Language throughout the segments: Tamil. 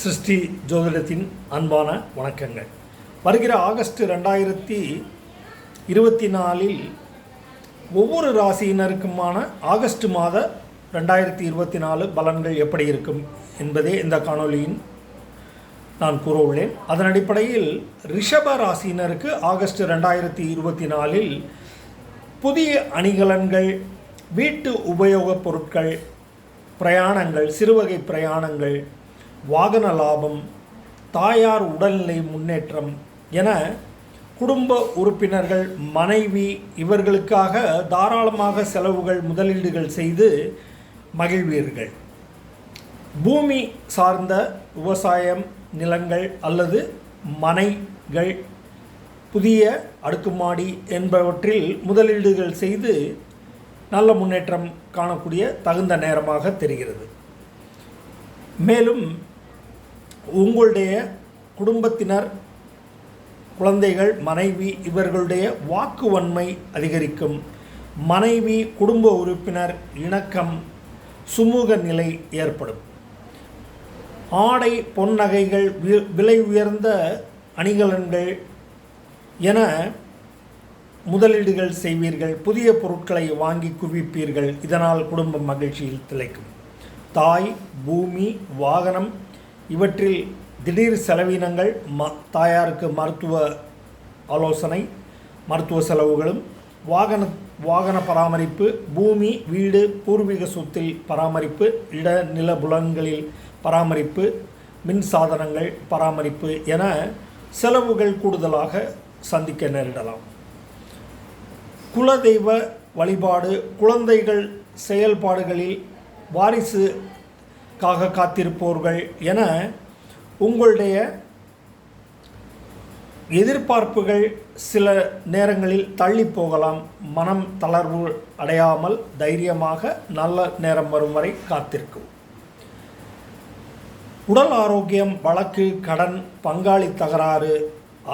சிருஷ்டி ஜோதிடத்தின் அன்பான வணக்கங்கள். வருகிற ஆகஸ்ட் ரெண்டாயிரத்தி இருபத்தி நாலில் ஒவ்வொரு ராசியினருக்குமான ஆகஸ்ட் மாத ரெண்டாயிரத்தி இருபத்தி நாலு பலன்கள் எப்படி இருக்கும் என்பதே இந்த காணொளியின் நான் கூற உள்ளேன் அதன் அடிப்படையில் ரிஷப ராசியினருக்கு ஆகஸ்ட் ரெண்டாயிரத்தி இருபத்தி நாலில் புதிய அணிகலன்கள் வீட்டு உபயோகப் பொருட்கள் பிரயாணங்கள் சிறுவகை பிரயாணங்கள் வாகன லாபம் தாயார் உடல்நிலை முன்னேற்றம் என குடும்ப உறுப்பினர்கள் மனைவி இவர்களுக்காக தாராளமாக செலவுகள் முதலீடுகள் செய்து மகிழ்வீர்கள். பூமி சார்ந்த விவசாயம் நிலங்கள் அல்லது மனைகள் புதிய அடுக்குமாடி என்பவற்றில் முதலீடுகள் செய்து நல்ல முன்னேற்றம் காணக்கூடிய தகுந்த நேரமாக தெரிகிறது. மேலும் உங்களுடைய குடும்பத்தினர் குழந்தைகள் மனைவி இவர்களுடைய வாக்குவன்மை அதிகரிக்கும். மனைவி குடும்ப உறுப்பினர் இணக்கம் சுமூக நிலை ஏற்படும். ஆடை பொன்னகைகள் விலை உயர்ந்த அணிகலன்கள் என முதலீடுகள் செய்வீர்கள். புதிய பொருட்களை வாங்கி குவிப்பீர்கள். இதனால் குடும்பம் மகிழ்ச்சியில் திளைக்கும். தாய் பூமி வாகனம் இவற்றில் திடீர் செலவினங்கள் ம தாயாருக்கு மருத்துவ ஆலோசனை மருத்துவ செலவுகளும் வாகன வாகன பராமரிப்பு பூமி வீடு பூர்வீக சொத்தில் பராமரிப்பு இட நில புலன்களில் பராமரிப்பு மின் சாதனங்கள் பராமரிப்பு என செலவுகள் கூடுதலாக சந்திக்க நேரிடலாம். குலதெய்வ வழிபாடு குழந்தைகள் செயல்பாடுகளில் வாரிசு காக காத்திருப்போர்கள் என உங்களுடைய எதிர்பார்ப்புகள் சில நேரங்களில் தள்ளி போகலாம். மனம் தளர்வு அடையாமல் தைரியமாக நல்ல நேரம் வரும் வரை காத்திருக்கும். உடல் ஆரோக்கியம் வழக்கு கடன் பங்காளி தகராறு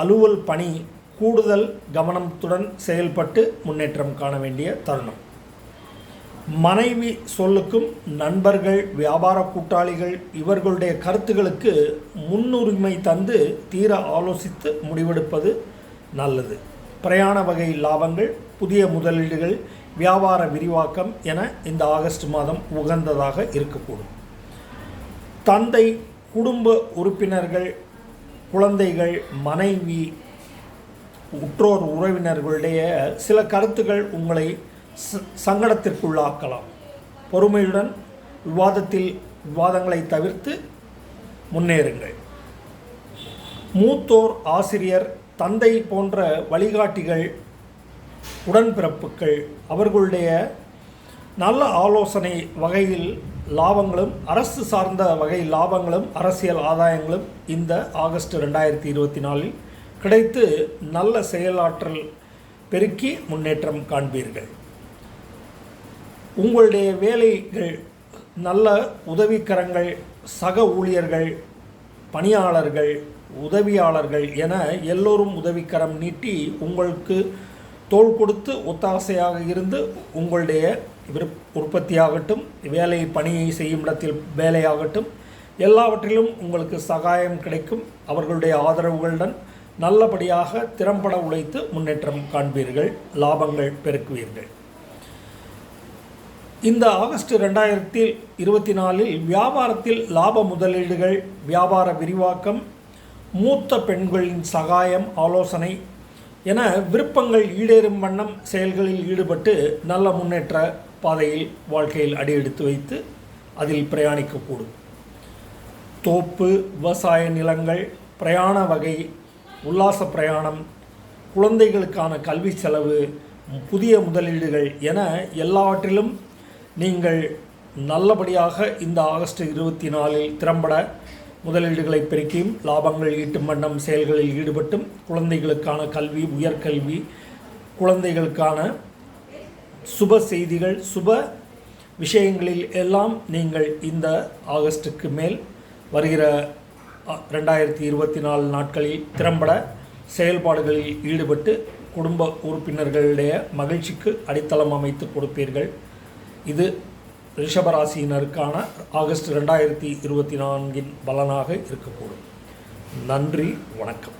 அலுவல் பணி கூடுதல் கவனத்துடன் செயல்பட்டு முன்னேற்றம் காண வேண்டிய தருணம். மனைவி சொல்லுக்கும் நண்பர்கள் வியாபார கூட்டாளிகள் இவர்களுடைய கருத்துகளுக்கு முன்னுரிமை தந்து தீர ஆலோசித்து முடிவெடுப்பது நல்லது. பிரயாண வகை லாபங்கள் புதிய முதலீடுகள் வியாபார விரிவாக்கம் என இந்த ஆகஸ்ட் மாதம் உகந்ததாக இருக்கக்கூடும். தந்தை குடும்ப உறுப்பினர்கள் குழந்தைகள் மனைவி உற்றோர் உறவினர்களுடைய சில கருத்துக்கள் உங்களை சங்கடத்திற்குள்ளாக்கலாம். பொறுமையுடன் விவாதத்தில் விவாதங்களை தவிர்த்து முன்னேறுங்கள். மூத்தோர் ஆசிரியர் தந்தை போன்ற வழிகாட்டிகள் உடன்பிறப்புகள் அவர்களுடைய நல்ல ஆலோசனை வகையில் லாபங்களும் அரசு சார்ந்த வகை லாபங்களும் அரசியல் ஆதாயங்களும் இந்த ஆகஸ்ட் ரெண்டாயிரத்தி இருபத்தி நாலில் கிடைத்து நல்ல செயலாற்றல் பெருக்கி முன்னேற்றம் காண்பீர்கள். உங்களுடைய வேலைகள் நல்ல உதவிக்கரங்கள் சக ஊழியர்கள் பணியாளர்கள் உதவியாளர்கள் என எல்லோரும் உதவிக்கரம் நீட்டி உங்களுக்கு தோள் கொடுத்து ஒத்தாசையாக இருந்து உங்களுடைய விருப் உற்பத்தியாகட்டும் வேலை பணியை செய்யும் இடத்தில் வேலையாகட்டும் எல்லாவற்றிலும் உங்களுக்கு சகாயம் கிடைக்கும். அவர்களுடைய ஆதரவுகளுடன் நல்லபடியாக திறம்பட உழைத்து முன்னேற்றம் காண்பீர்கள் லாபங்கள் பெருக்குவீர்கள். இந்த ஆகஸ்ட் ரெண்டாயிரத்தி இருபத்தி நாலில் வியாபாரத்தில் லாப முதலீடுகள் வியாபார விரிவாக்கம் மூத்த பெண்களின் சகாயம் ஆலோசனை என விருப்பங்கள் ஈடேறும் வண்ணம் செயல்களில் ஈடுபட்டு நல்ல முன்னேற்ற பாதையில் வாழ்க்கையில் அடியெடுத்து வைத்து அதில் பிரயாணிக்கக்கூடும். தோப்பு விவசாய நிலங்கள் பிரயாண வகை உல்லாச பிரயாணம் குழந்தைகளுக்கான கல்வி செலவு புதிய முதலீடுகள் என எல்லாவற்றிலும் நீங்கள் நல்லபடியாக இந்த ஆகஸ்ட் இருபத்தி நாலில் திறம்பட முதலீடுகளை பெருக்கியும் லாபங்கள் ஈட்டும் வண்ணம் செயல்களில் ஈடுபட்டும் குழந்தைகளுக்கான கல்வி உயர்கல்வி குழந்தைகளுக்கான சுப செய்திகள் சுப விஷயங்களில் எல்லாம் நீங்கள் இந்த ஆகஸ்ட்டுக்கு மேல் வருகிற ரெண்டாயிரத்தி இருபத்தி நாலு நாட்களில் திறம்பட செயல்பாடுகளில் ஈடுபட்டு குடும்ப உறுப்பினர்களுடைய மகிழ்ச்சிக்கு அடித்தளம் அமைத்து கொடுப்பீர்கள். இது ரிஷபராசியினருக்கான ஆகஸ்ட் ரெண்டாயிரத்தி இருபத்தி நான்கின் பலனாக இருக்கக்கூடும். நன்றி வணக்கம்.